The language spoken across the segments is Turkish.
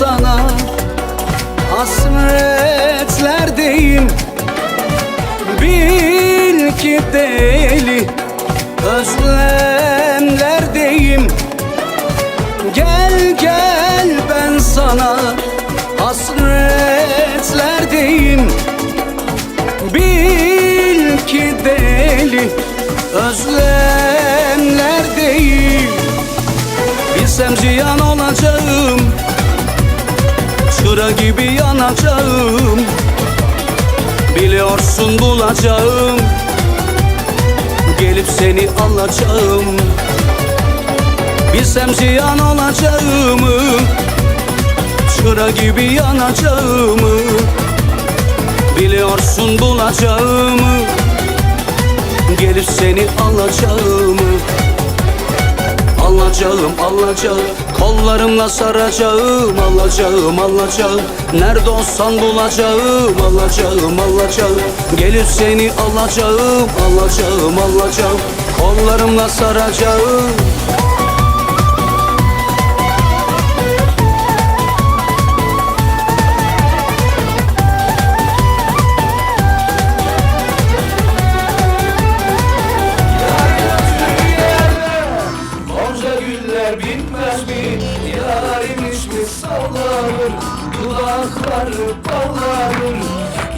sana Hasretlerdeyim Bil ki deli Özlemlerdeyim Gel gel ben sana Hasretlerdeyim Bil ki deli Özlemlerdeyim Bilsem ziyan olacağım gibi yanacağım. Biliyorsun bulacağım. Gelip seni alacağım. Bilsem ziyan olacağımı Çıra gibi yanacağımı. Biliyorsun bulacağımı Gelip seni alacağımı Alacağım, alacağım. Kollarımla saracağım Alacağım, alacağım. Nerede olsan bulacağım Alacağım, alacağım. Gelip seni alacağım Alacağım, alacağım. Kollarımla saracağım bitmez mi? Yarim sallanır Dudakları ballanır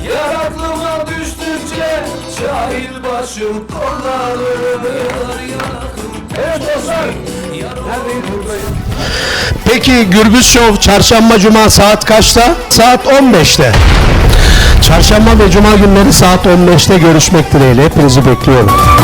Yar aklıma düştükçe Cahil başım kollanır Evet dostlar Neredeyim buradayım Peki Gürbüz Show çarşamba cuma saat kaçta? Saat 15'te. Çarşamba ve cuma günleri saat 15'te görüşmek dileğiyle hepinizi bekliyorum.